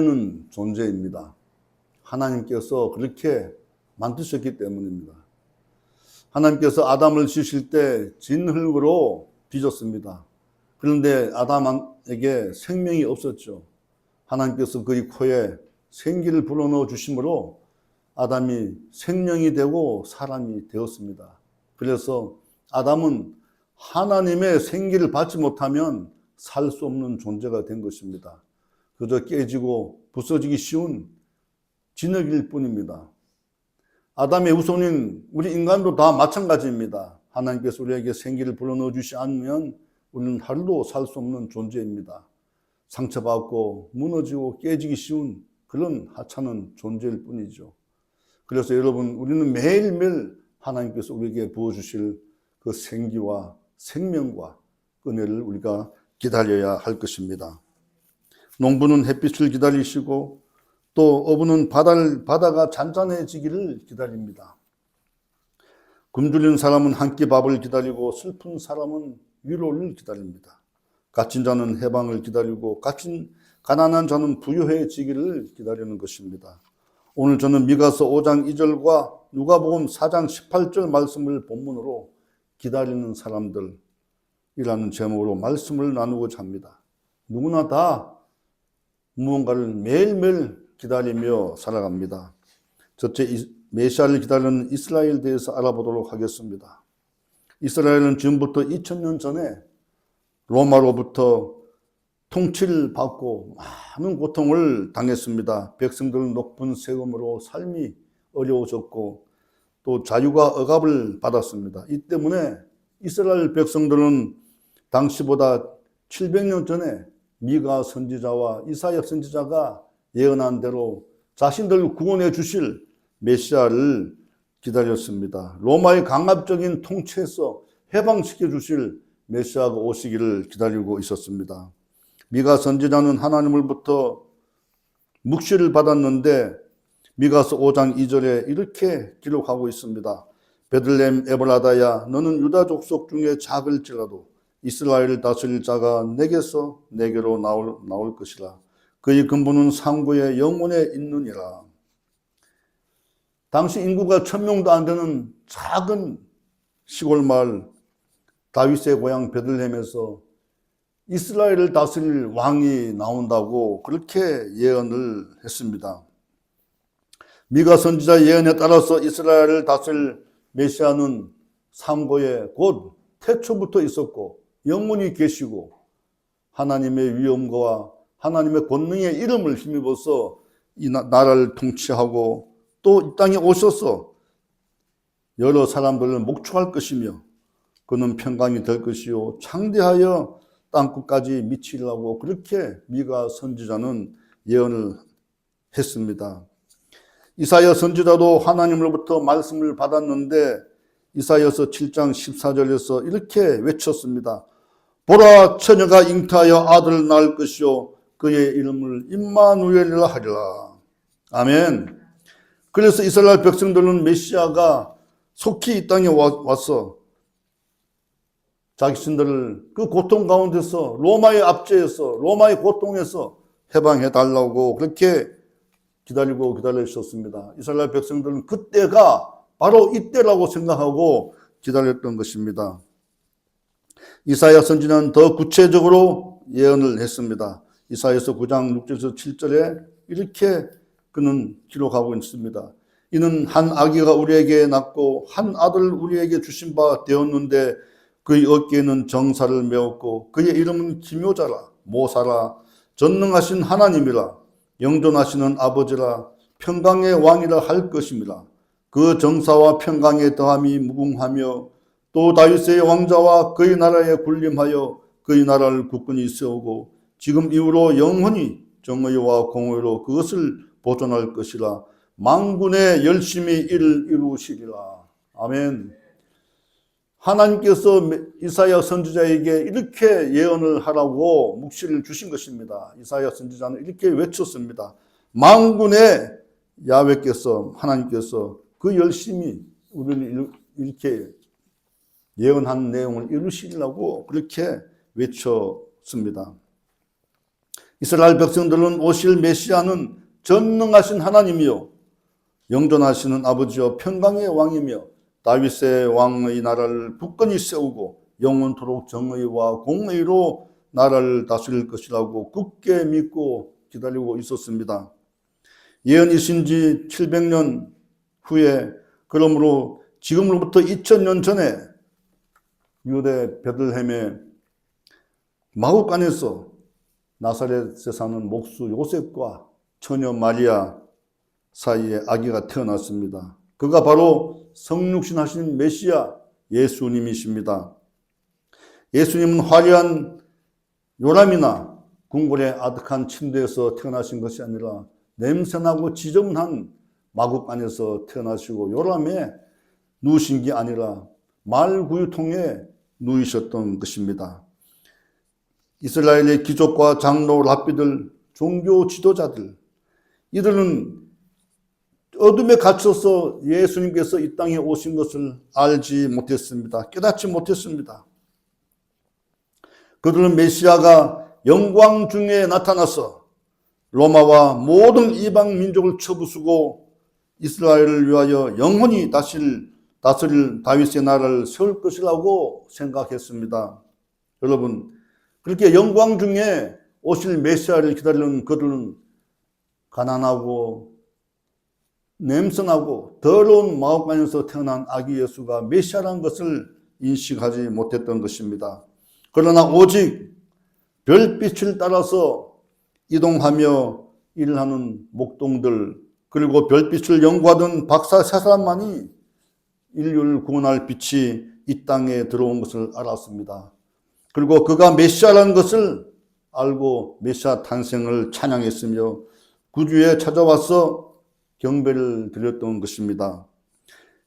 는 존재입니다. 하나님께서 그렇게 만드셨기 때문입니다. 하나님께서 아담을 지으실 때 진흙으로 빚었습니다. 그런데 아담에게 생명이 없었죠. 하나님께서 그의 코에 생기를 불어넣어 주심으로 아담이 생명이 되고 사람이 되었습니다. 그래서 아담은 하나님의 생기를 받지 못하면 살 수 없는 존재가 된 것입니다. 그저 깨지고 부서지기 쉬운 진흙일 뿐입니다. 아담의 후손인 우리 인간도 다 마찬가지입니다. 하나님께서 우리에게 생기를 불어넣어 주시 않으면 우리는 하루도 살 수 없는 존재입니다. 상처받고 무너지고 깨지기 쉬운 그런 하찮은 존재일 뿐이죠. 그래서 여러분, 우리는 매일매일 하나님께서 우리에게 부어주실 그 생기와 생명과 은혜를 우리가 기다려야 할 것입니다. 농부는 햇빛을 기다리시고 또 어부는 바다를, 바다가 잔잔해지기를 기다립니다. 굶주린 사람은 한 끼 밥을 기다리고 슬픈 사람은 위로를 기다립니다. 갇힌 자는 해방을 기다리고 갇힌 가난한 자는 부유해지기를 기다리는 것입니다. 오늘 저는 미가서 5장 2절과 누가복음 4장 18절 말씀을 본문으로 기다리는 사람들이라는 제목으로 말씀을 나누고자 합니다. 누구나 다 무언가를 매일매일 기다리며 살아갑니다. 첫째 메시아를 기다리는 이스라엘 대해서 알아보도록 하겠습니다. 이스라엘은 지금부터 2000년 전에 로마로부터 통치를 받고 많은 고통을 당했습니다. 백성들은 높은 세금으로 삶이 어려워졌고 또 자유가 억압을 받았습니다. 이 때문에 이스라엘 백성들은 당시보다 700년 전에 미가 선지자와 이사야 선지자가 예언한 대로 자신들을 구원해 주실 메시아를 기다렸습니다. 로마의 강압적인 통치에서 해방시켜 주실 메시아가 오시기를 기다리고 있었습니다. 미가 선지자는 하나님으로부터 묵시를 받았는데 미가서 5장 2절에 이렇게 기록하고 있습니다. 베들렘 에브라다야 너는 유다 족속 중에 작을지라도 이스라엘을 다스릴 자가 내게서 내게로 나올, 나올 것이라. 그의 근본은 상고의 영혼에 있느니라. 당시 인구가 천명도 안 되는 작은 시골 마을 다윗의 고향 베들렘에서 이스라엘을 다스릴 왕이 나온다고 그렇게 예언을 했습니다. 미가 선지자 예언에 따라서 이스라엘을 다스릴 메시아는 상고에 곧 태초부터 있었고 영원히 계시고 하나님의 위엄과 하나님의 권능의 이름을 힘입어서 이 나라를 통치하고 또 이 땅에 오셔서 여러 사람들을 목축할 것이며 그는 평강이 될 것이요 창대하여 땅 끝까지 미치려고 그렇게 미가 선지자는 예언을 했습니다. 이사야 선지자도 하나님으로부터 말씀을 받았는데 이사야서 7장 14절에서 이렇게 외쳤습니다. 보라 처녀가 잉타하여 아들을 낳을 것이요 그의 이름을 임마누엘이라 하리라. 아멘. 그래서 이스라엘 백성들은 메시아가 속히 이 땅에 와서 자신들을 그 고통 가운데서 로마의 압제에서 로마의 고통에서 해방해 달라고 그렇게 기다리고 기다리셨습니다. 이스라엘 백성들은 그때가 바로 이때라고 생각하고 기다렸던 것입니다. 이사야 선지는 더 구체적으로 예언을 했습니다. 이사야서 9장 6절에서 7절에 이렇게 그는 기록하고 있습니다. 이는 한 아기가 우리에게 낳고 한 아들 우리에게 주신 바 되었는데 그의 어깨에는 정사를 메었고 그의 이름은 기묘자라 모사라 전능하신 하나님이라 영존하시는 아버지라 평강의 왕이라 할 것입니다. 그 정사와 평강의 더함이 무궁하며 또 다윗의 왕자와 그의 나라에 군림하여 그의 나라를 굳건히 세우고 지금 이후로 영원히 정의와 공의로 그것을 보존할 것이라 망군의 열심히 이를 이루시리라. 아멘. 하나님께서 이사야 선지자에게 이렇게 예언을 하라고 묵시를 주신 것입니다. 이사야 선지자는 이렇게 외쳤습니다. 망군의 야외께서 하나님께서 그 열심히 우리를 이렇게 예언한 내용을 이루시려고 그렇게 외쳤습니다. 이스라엘 백성들은 오실 메시아는 전능하신 하나님이요 영존하시는 아버지요 평강의 왕이며 다윗의 왕의 나라를 굳건히 세우고 영원토록 정의와 공의로 나라를 다스릴 것이라고 굳게 믿고 기다리고 있었습니다. 예언이신 지 700년 후에 그러므로 지금으로부터 2000년 전에 유대 베들레헴의 마국간에서 나사렛에 사는 목수 요셉과 처녀 마리아 사이에 아기가 태어났습니다. 그가 바로 성육신 하신 메시아 예수님이십니다. 예수님은 화려한 요람이나 궁궐의 아득한 침대에서 태어나신 것이 아니라 냄새나고 지저분한 마국 안에서 태어나시고 요람에 누우신 게 아니라 말구유통에 누이셨던 것입니다. 이스라엘의 귀족과 장로, 랍비들, 종교 지도자들 이들은 어둠에 갇혀서 예수님께서 이 땅에 오신 것을 알지 못했습니다. 깨닫지 못했습니다. 그들은 메시아가 영광 중에 나타나서 로마와 모든 이방 민족을 쳐부수고 이스라엘을 위하여 영원히 다스릴, 다스릴 다윗의 나라를 세울 것이라고 생각했습니다. 여러분, 그렇게 영광 중에 오실 메시아를 기다리는 그들은 가난하고 냄새나고 더러운 마음간에서 태어난 아기 예수가 메시아라는 것을 인식하지 못했던 것입니다. 그러나 오직 별빛을 따라서 이동하며 일을 하는 목동들 그리고 별빛을 연구하던 박사 세 사람만이 인류를 구원할 빛이 이 땅에 들어온 것을 알았습니다. 그리고 그가 메시아라는 것을 알고 메시아 탄생을 찬양했으며 구주에 찾아와서 경배를 드렸던 것입니다.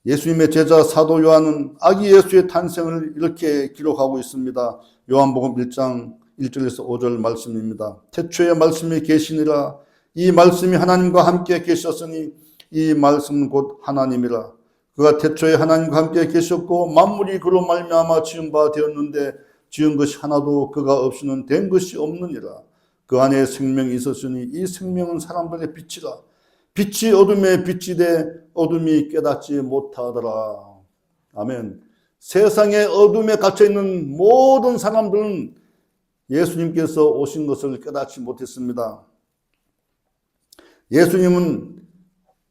예수님의 제자 사도 요한은 아기 예수의 탄생을 이렇게 기록하고 있습니다. 요한복음 1장 1절에서 5절 말씀입니다. 태초에 말씀이 계시니라 이 말씀이 하나님과 함께 계셨으니 이 말씀은 곧 하나님이라 그가 태초에 하나님과 함께 계셨고 만물이 그로 말미암아 지은 바 되었는데 지은 것이 하나도 그가 없이는 된 것이 없느니라. 그 안에 생명이 있었으니 이 생명은 사람들의 빛이라. 빛이 어둠에 빛이 돼 어둠이 깨닫지 못하더라. 아멘. 세상의 어둠에 갇혀 있는 모든 사람들은 예수님께서 오신 것을 깨닫지 못했습니다. 예수님은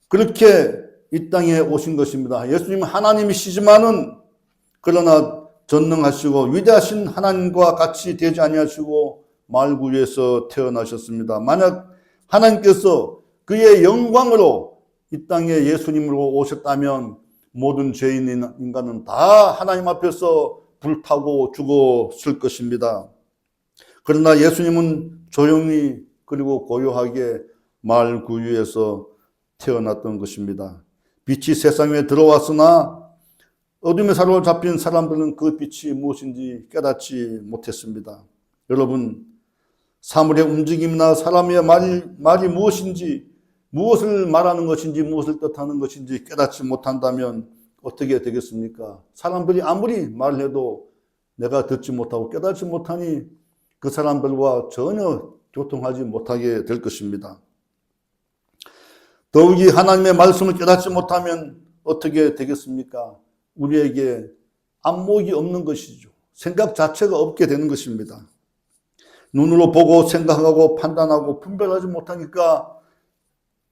그렇게 이 땅에 오신 것입니다. 예수님은 하나님이시지만은 그러나 전능하시고 위대하신 하나님과 같이 되지 아니하시고 말구에서 태어나셨습니다. 만약 하나님께서 그의 영광으로 이 땅에 예수님으로 오셨다면 모든 죄인 인간은 다 하나님 앞에서 불타고 죽었을 것입니다. 그러나 예수님은 조용히 그리고 고요하게 말 구유에서 태어났던 것입니다. 빛이 세상에 들어왔으나 어둠에 사로잡힌 사람들은 그 빛이 무엇인지 깨닫지 못했습니다. 여러분, 사물의 움직임이나 사람의 말이, 말이 무엇인지, 무엇을 말하는 것인지, 무엇을 뜻하는 것인지 깨닫지 못한다면 어떻게 되겠습니까? 사람들이 아무리 말을 해도 내가 듣지 못하고 깨닫지 못하니 그 사람들과 전혀 교통하지 못하게 될 것입니다. 더욱이 하나님의 말씀을 깨닫지 못하면 어떻게 되겠습니까? 우리에게 안목이 없는 것이죠. 생각 자체가 없게 되는 것입니다. 눈으로 보고 생각하고 판단하고 분별하지 못하니까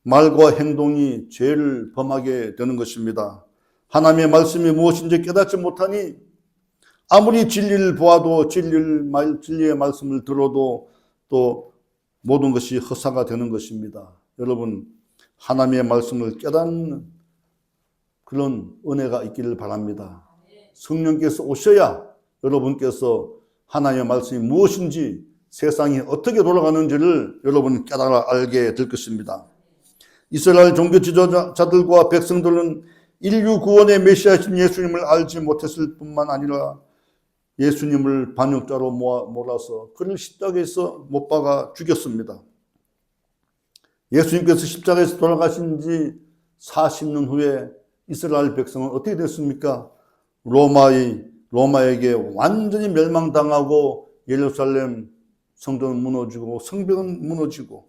말과 행동이 죄를 범하게 되는 것입니다. 하나님의 말씀이 무엇인지 깨닫지 못하니 아무리 진리를 보아도 진리를 말, 진리의 말씀을 들어도 또 모든 것이 허사가 되는 것입니다. 여러분, 하나님의 말씀을 깨닫는 그런 은혜가 있기를 바랍니다. 성령께서 오셔야 여러분께서 하나님의 말씀이 무엇인지 세상이 어떻게 돌아가는지를 여러분 깨달아 알게 될 것입니다. 이스라엘 종교 지도자들과 백성들은 인류 구원의 메시아신 예수님을 알지 못했을 뿐만 아니라 예수님을 반역자로 몰아서 그를 십자가에서 못 박아 죽였습니다. 예수님께서 십자가에서 돌아가신 지 40년 후에 이스라엘 백성은 어떻게 됐습니까? 로마의, 로마에게 완전히 멸망당하고 예루살렘 성전은 무너지고 성벽은 무너지고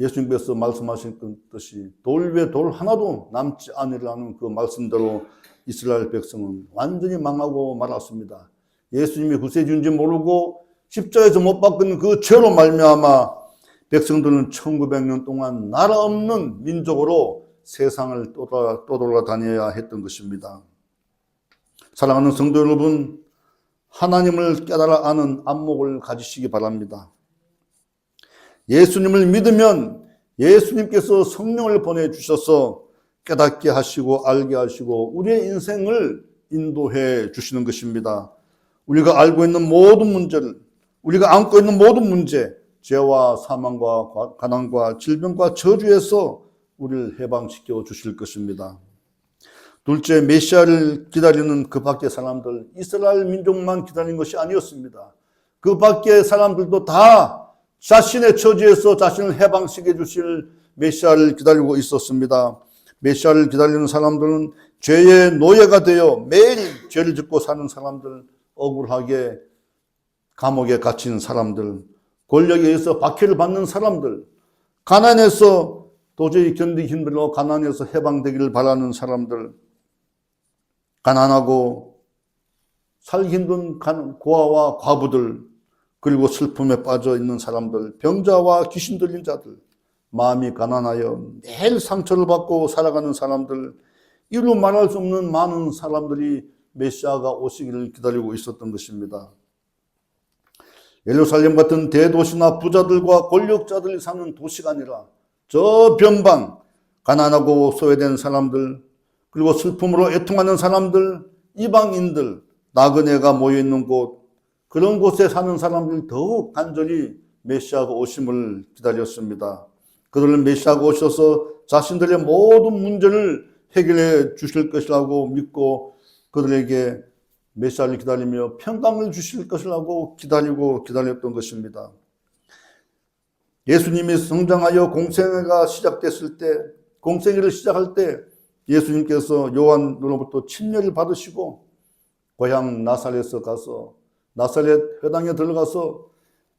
예수님께서 말씀하셨듯이 돌 위에 돌 하나도 남지 않으라는 그 말씀대로 이스라엘 백성은 완전히 망하고 말았습니다. 예수님이 구세주인지 모르고 십자에서 못 박은 그 죄로 말미암아 백성들은 1900년 동안 나라 없는 민족으로 세상을 떠돌아, 떠돌아 다녀야 했던 것입니다. 사랑하는 성도 여러분, 하나님을 깨달아 아는 안목을 가지시기 바랍니다. 예수님을 믿으면 예수님께서 성령을 보내주셔서 깨닫게 하시고 알게 하시고 우리의 인생을 인도해 주시는 것입니다. 우리가 알고 있는 모든 문제를, 우리가 안고 있는 모든 문제, 죄와 사망과 가난과 질병과 저주에서 우리를 해방시켜 주실 것입니다. 둘째, 메시아를 기다리는 그 밖의 사람들, 이스라엘 민족만 기다린 것이 아니었습니다. 그 밖의 사람들도 다 자신의 처지에서 자신을 해방시켜 주실 메시아를 기다리고 있었습니다. 메시아를 기다리는 사람들은 죄의 노예가 되어 매일 죄를 짓고 사는 사람들, 억울하게 감옥에 갇힌 사람들, 권력에 의해서 박해를 받는 사람들, 가난해서 도저히 견디기 힘들어 가난해서 해방되기를 바라는 사람들, 가난하고 살기 힘든 고아와 과부들, 그리고 슬픔에 빠져 있는 사람들, 병자와 귀신 들린 자들, 마음이 가난하여 매일 상처를 받고 살아가는 사람들, 이루 말할 수 없는 많은 사람들이 메시아가 오시기를 기다리고 있었던 것입니다. 예루살렘 같은 대도시나 부자들과 권력자들이 사는 도시가 아니라 저 변방, 가난하고 소외된 사람들, 그리고 슬픔으로 애통하는 사람들, 이방인들, 나그네가 모여있는 곳, 그런 곳에 사는 사람들 더욱 간절히 메시아가 오심을 기다렸습니다. 그들은 메시아가 오셔서 자신들의 모든 문제를 해결해 주실 것이라고 믿고 그들에게 메시아를 기다리며 평강을 주실 것이라고 기다리고 기다렸던 것입니다. 예수님이 성장하여 공생애가 시작됐을 때, 공생애를 시작할 때 예수님께서 요한으로부터 침례를 받으시고 고향 나사렛에 가서 나사렛 회당에 들어가서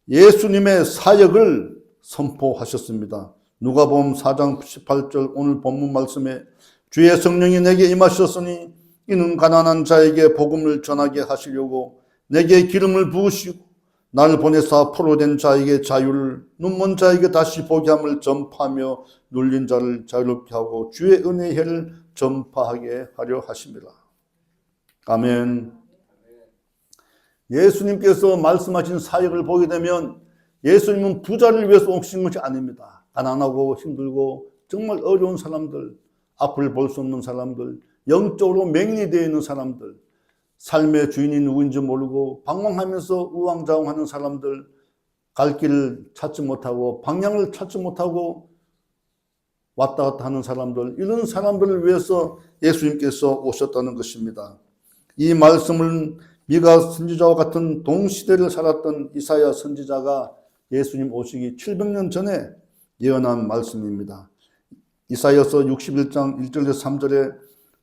예수님의 사역을 선포하셨습니다. 누가복음 4장 18절 오늘 본문 말씀에 주의 성령이 내게 임하셨으니 이는 가난한 자에게 복음을 전하게 하시려고 내게 기름을 부으시고 나를 보내사 포로된 자에게 자유를 눈먼 자에게 다시 보게 함을 전파하며 눌린 자를 자유롭게 하고 주의 은혜의 해를 전파하게 하려 하십니다. 아멘. 예수님께서 말씀하신 사역을 보게 되면 예수님은 부자를 위해서 오신 것이 아닙니다. 가난하고 힘들고 정말 어려운 사람들, 앞을 볼 수 없는 사람들, 영적으로 맹인이 되어 있는 사람들, 삶의 주인이 누구인지 모르고 방황하면서 우왕좌왕하는 사람들, 갈 길을 찾지 못하고 방향을 찾지 못하고 왔다 갔다 하는 사람들, 이런 사람들을 위해서 예수님께서 오셨다는 것입니다. 이 말씀을 미가 선지자와 같은 동시대를 살았던 이사야 선지자가 예수님 오시기 700년 전에 예언한 말씀입니다. 이사야서 61장 1절에서 3절에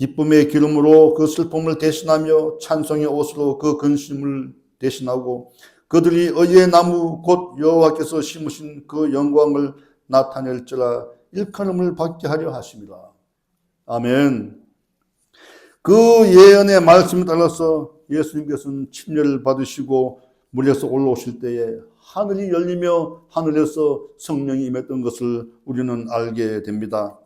기쁨의 기름으로 그 슬픔을 대신하며 찬송의 옷으로 그 근심을 대신하고 그들이 의의 나무 곧 여호와께서 심으신 그 영광을 나타낼지라 일컬음을 받게 하려 하십니다. 아멘. 그 예언의 말씀에 따라서 예수님께서는 침례를 받으시고 물에서 올라오실 때에 하늘이 열리며 하늘에서 성령이 임했던 것을 우리는 알게 됩니다.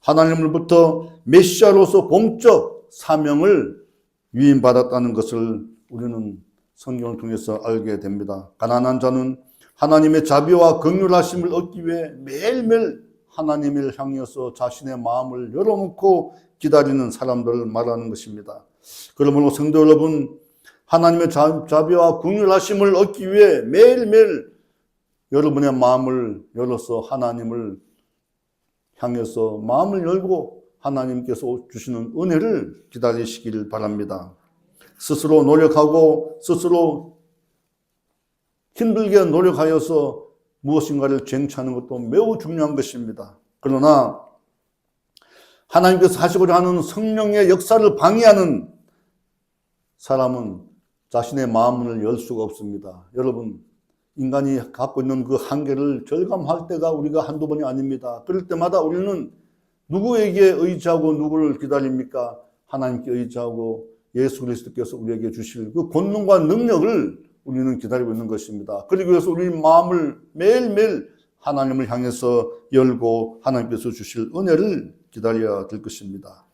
하나님으로부터 메시아로서 공적 사명을 위임받았다는 것을 우리는 성경을 통해서 알게 됩니다. 가난한 자는 하나님의 자비와 긍휼하심을 얻기 위해 매일매일 하나님을 향해서 자신의 마음을 열어놓고 기다리는 사람들을 말하는 것입니다. 그러므로 성도 여러분, 하나님의 자비와 긍휼하심을 얻기 위해 매일매일 여러분의 마음을 열어서 하나님을 향해서 마음을 열고 하나님께서 주시는 은혜를 기다리시길 바랍니다. 스스로 노력하고 스스로 힘들게 노력하여서 무엇인가를 쟁취하는 것도 매우 중요한 것입니다. 그러나 하나님께서 하시고자 하는 성령의 역사를 방해하는 사람은 자신의 마음을 열 수가 없습니다. 여러분, 인간이 갖고 있는 그 한계를 절감할 때가 우리가 한두 번이 아닙니다. 그럴 때마다 우리는 누구에게 의지하고 누구를 기다립니까? 하나님께 의지하고 예수 그리스도께서 우리에게 주실 그 권능과 능력을 우리는 기다리고 있는 것입니다. 그러기 위해서 우리 마음을 매일매일 하나님을 향해서 열고 하나님께서 주실 은혜를 기다려야 될 것입니다.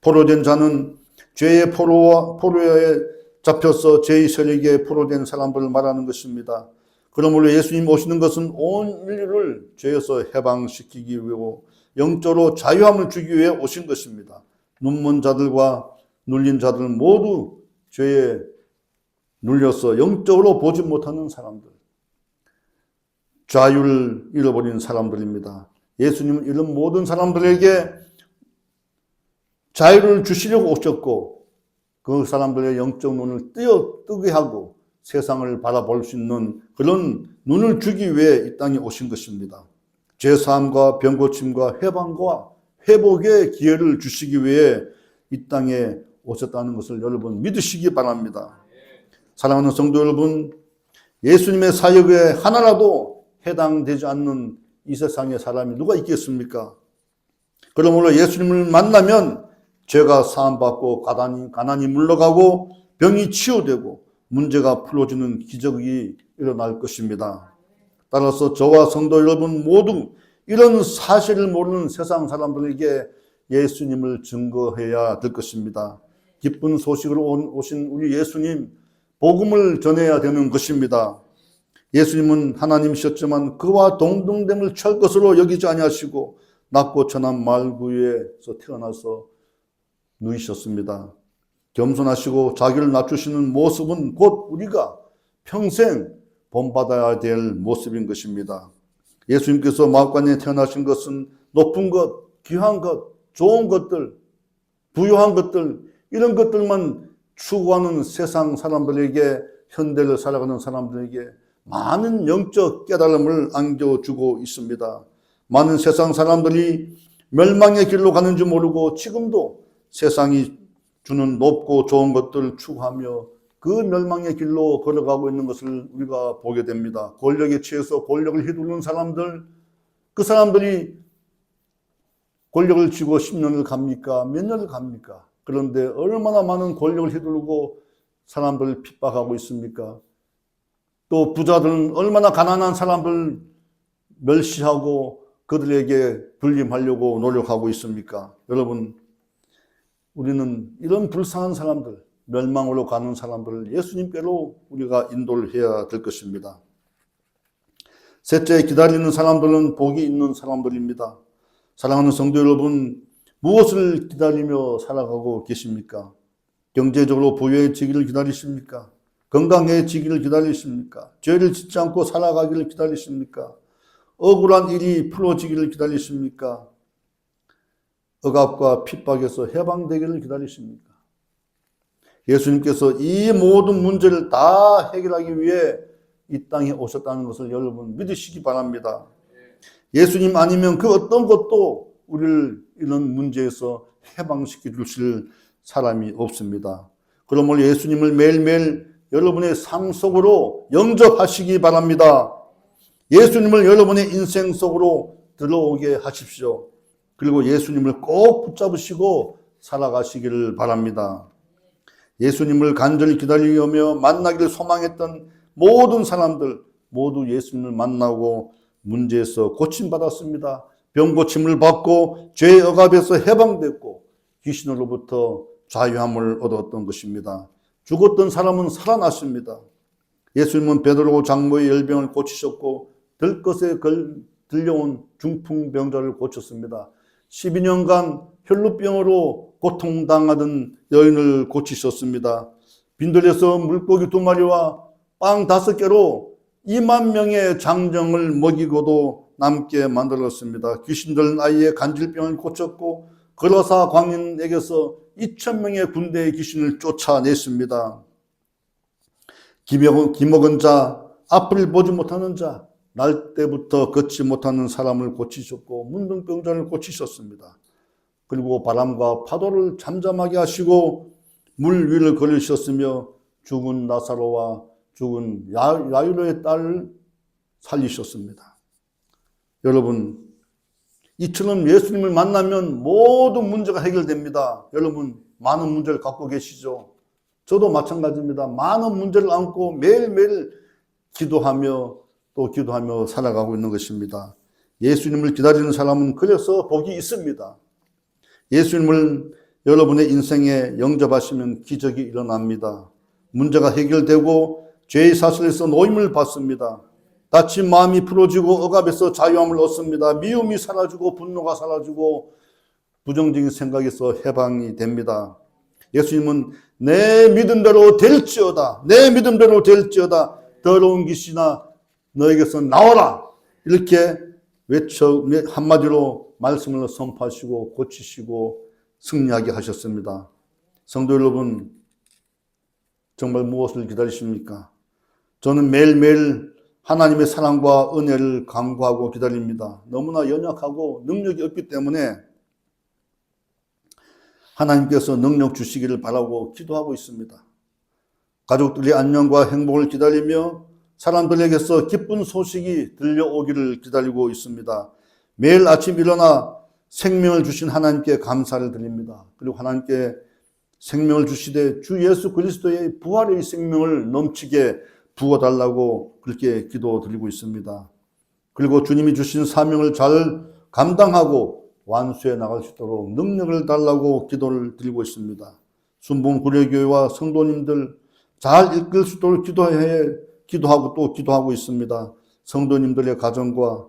포로된 자는 죄의 포로와 포로에 잡혀서 죄의 세력에 포로된 사람들을 말하는 것입니다. 그러므로 예수님 오시는 것은 온 인류를 죄에서 해방시키기 위하고 영적으로 자유함을 주기 위해 오신 것입니다. 눈먼 자들과 눌린 자들 모두 죄에 눌려서 영적으로 보지 못하는 사람들, 자유를 잃어버린 사람들입니다. 예수님은 이런 모든 사람들에게 자유를 주시려고 오셨고 그 사람들의 영적 눈을 뜨게 하고 세상을 바라볼 수 있는 그런 눈을 주기 위해 이 땅에 오신 것입니다. 죄사함과 병고침과 해방과 회복의 기회를 주시기 위해 이 땅에 오셨다는 것을 여러분 믿으시기 바랍니다. 사랑하는 성도 여러분, 예수님의 사역에 하나라도 해당되지 않는 이 세상에 사람이 누가 있겠습니까? 그러므로 예수님을 만나면 죄가 사함받고 가난이, 가난이 물러가고 병이 치유되고 문제가 풀어지는 기적이 일어날 것입니다. 따라서 저와 성도 여러분 모두 이런 사실을 모르는 세상 사람들에게 예수님을 증거해야 될 것입니다. 기쁜 소식으로 오신 우리 예수님, 복음을 전해야 되는 것입니다. 예수님은 하나님이셨지만 그와 동등됨을 찰 것으로 여기지 아니하시고 낮고 천한 말구에서 태어나서 누이셨습니다. 겸손하시고 자기를 낮추시는 모습은 곧 우리가 평생 본받아야 될 모습인 것입니다. 예수님께서 마음관에 태어나신 것은 높은 것, 귀한 것, 좋은 것들, 부유한 것들, 이런 것들만 추구하는 세상 사람들에게, 현대를 살아가는 사람들에게 많은 영적 깨달음을 안겨주고 있습니다. 많은 세상 사람들이 멸망의 길로 가는지 모르고 지금도 세상이 주는 높고 좋은 것들을 추구하며 그 멸망의 길로 걸어가고 있는 것을 우리가 보게 됩니다. 권력에 취해서 권력을 휘두르는 사람들, 그 사람들이 권력을 쥐고 10년을 갑니까? 몇 년을 갑니까? 그런데 얼마나 많은 권력을 휘두르고 사람들을 핍박하고 있습니까? 또 부자들은 얼마나 가난한 사람들 멸시하고 그들에게 불림하려고 노력하고 있습니까? 여러분, 우리는 이런 불쌍한 사람들, 멸망으로 가는 사람들을 예수님께로 우리가 인도를 해야 될 것입니다. 셋째, 기다리는 사람들은 복이 있는 사람들입니다. 사랑하는 성도 여러분, 무엇을 기다리며 살아가고 계십니까? 경제적으로 부유해지기를 기다리십니까? 건강해지기를 기다리십니까? 죄를 짓지 않고 살아가기를 기다리십니까? 억울한 일이 풀어지기를 기다리십니까? 억압과 핍박에서 해방되기를 기다리십니까? 예수님께서 이 모든 문제를 다 해결하기 위해 이 땅에 오셨다는 것을 여러분 믿으시기 바랍니다. 예수님 아니면 그 어떤 것도 우리를 이런 문제에서 해방시켜 주실 사람이 없습니다. 그러므로 예수님을 매일매일 여러분의 삶 속으로 영접하시기 바랍니다. 예수님을 여러분의 인생 속으로 들어오게 하십시오. 그리고 예수님을 꼭 붙잡으시고 살아가시기를 바랍니다. 예수님을 간절히 기다리며 만나기를 소망했던 모든 사람들 모두 예수님을 만나고 문제에서 고침받았습니다. 병 고침을 받고 죄의 억압에서 해방됐고 귀신으로부터 자유함을 얻었던 것입니다. 죽었던 사람은 살아났습니다. 예수님은 베드로 장모의 열병을 고치셨고 들것에 들려온 중풍병자를 고쳤습니다. 12년간 혈루병으로 고통당하던 여인을 고치셨습니다. 빈들에서 물고기 두 마리와 빵 다섯 개로 2만 명의 장정을 먹이고도 남게 만들었습니다. 귀신들은 아이의 간질병을 고쳤고 거로사 광인에게서 2천 명의 군대의 귀신을 쫓아냈습니다. 기먹은, 기먹은 자, 앞을 보지 못하는 자, 날 때부터 걷지 못하는 사람을 고치셨고 문둥병자를 고치셨습니다. 그리고 바람과 파도를 잠잠하게 하시고 물 위를 걸으셨으며 죽은 나사로와 죽은 야, 야유로의 딸을 살리셨습니다. 여러분, 이처럼 예수님을 만나면 모든 문제가 해결됩니다. 여러분, 많은 문제를 갖고 계시죠? 저도 마찬가지입니다. 많은 문제를 안고 매일매일 기도하며 또 기도하며 살아가고 있는 것입니다. 예수님을 기다리는 사람은 그래서 복이 있습니다. 예수님을 여러분의 인생에 영접하시면 기적이 일어납니다. 문제가 해결되고 죄의 사슬에서 노임을 받습니다. 다친 마음이 풀어지고 억압에서 자유함을 얻습니다. 미움이 사라지고 분노가 사라지고 부정적인 생각에서 해방이 됩니다. 예수님은 내 믿음대로 될지어다. 내 믿음대로 될지어다. 더러운 귀신아 너에게서 나와라. 이렇게 외쳐 한마디로 말씀을 선포하시고 고치시고 승리하게 하셨습니다. 성도 여러분 정말 무엇을 기다리십니까? 저는 매일매일 하나님의 사랑과 은혜를 간구하고 기다립니다. 너무나 연약하고 능력이 없기 때문에 하나님께서 능력 주시기를 바라고 기도하고 있습니다. 가족들의 안녕과 행복을 기다리며 사람들에게서 기쁜 소식이 들려오기를 기다리고 있습니다. 매일 아침 일어나 생명을 주신 하나님께 감사를 드립니다. 그리고 하나님께 생명을 주시되 주 예수 그리스도의 부활의 생명을 넘치게 부어달라고 그렇게 기도 드리고 있습니다. 그리고 주님이 주신 사명을 잘 감당하고 완수해 나갈 수 있도록 능력을 달라고 기도를 드리고 있습니다. 순봉 구례교회와 성도님들 잘 이끌 수 있도록 기도해, 기도하고 또 기도하고 있습니다. 성도님들의 가정과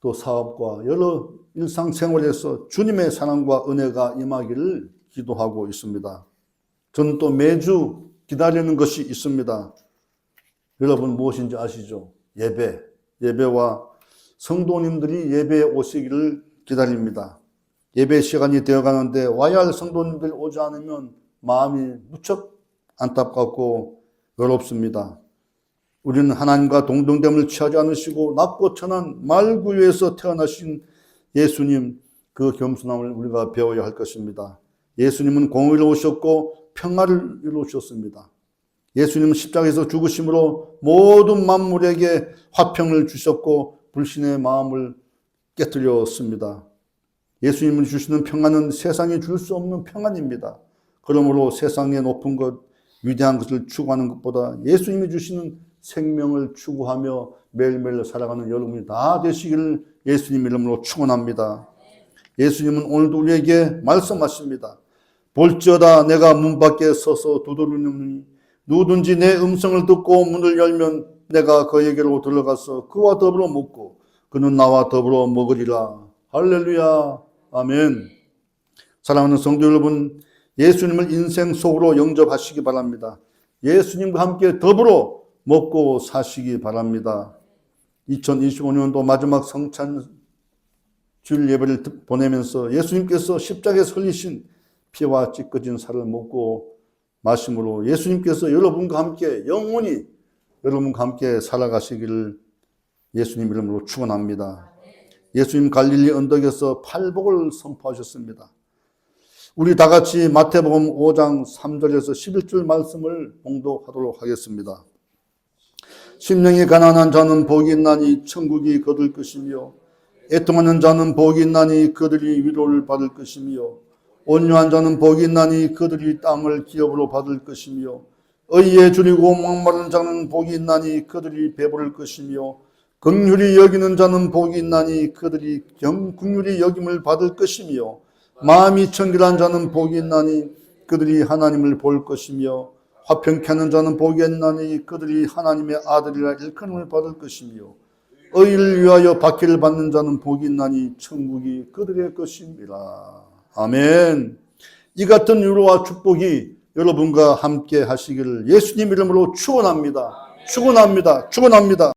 또 사업과 여러 일상생활에서 주님의 사랑과 은혜가 임하기를 기도하고 있습니다. 저는 또 매주 기다리는 것이 있습니다. 여러분 무엇인지 아시죠? 예배. 예배와 성도님들이 예배에 오시기를 기다립니다. 예배 시간이 되어 가는데 와야 할 성도님들이 오지 않으면 마음이 무척 안타깝고 외롭습니다. 우리는 하나님과 동등됨을 취하지 않으시고 낮고 천한 말구유에서 태어나신 예수님 그 겸손함을 우리가 배워야 할 것입니다. 예수님은 공의를 오셨고 평화를 이루셨습니다. 예수님은 십자가에서 죽으심으로 모든 만물에게 화평을 주셨고 불신의 마음을 깨뜨렸습니다. 예수님을 주시는 평안은 세상이 줄 수 없는 평안입니다. 그러므로 세상의 높은 것, 위대한 것을 추구하는 것보다 예수님이 주시는 생명을 추구하며 매일매일 살아가는 여러분이 다 되시기를 예수님 이름으로 축원합니다. 예수님은 오늘도 우리에게 말씀하십니다. 볼지어다 내가 문 밖에 서서 두드리는 누구든지 내 음성을 듣고 문을 열면 내가 그에게로 들어가서 그와 더불어 먹고 그는 나와 더불어 먹으리라. 할렐루야. 아멘. 사랑하는 성도 여러분, 예수님을 인생 속으로 영접하시기 바랍니다. 예수님과 함께 더불어 먹고 사시기 바랍니다. 2025년도 마지막 성찬 줄 예배를 보내면서 예수님께서 십자가에서 흘리신 피와 찢겨진 살을 먹고 마심으로 예수님께서 여러분과 함께 영원히 여러분과 함께 살아가시기를 예수님 이름으로 축원합니다. 예수님 갈릴리 언덕에서 팔복을 선포하셨습니다. 우리 다 같이 마태복음 5장 3절에서 11절 말씀을 봉독하도록 하겠습니다. 심령이 가난한 자는 복이 있나니 천국이 거둘 것이며 애통하는 자는 복이 있나니 그들이 위로를 받을 것이며 온유한 자는 복이 있나니 그들이 땅을 기업으로 받을 것이며 의에 줄이고 목마른 자는 복이 있나니 그들이 배부를 것이며 긍휼히 여기는 자는 복이 있나니 그들이 경 긍휼히 여김을 받을 것이며 마음이 청결한 자는 복이 있나니 그들이 하나님을 볼 것이며 화평케 하는 자는 복이 있나니 그들이 하나님의 아들이라 일컬음을 받을 것이며 의를 위하여 박해를 받는 자는 복이 있나니 천국이 그들의 것입니다. 아멘. 이 같은 위로와 축복이 여러분과 함께 하시기를 예수님 이름으로 축원합니다. 축원합니다. 축원합니다.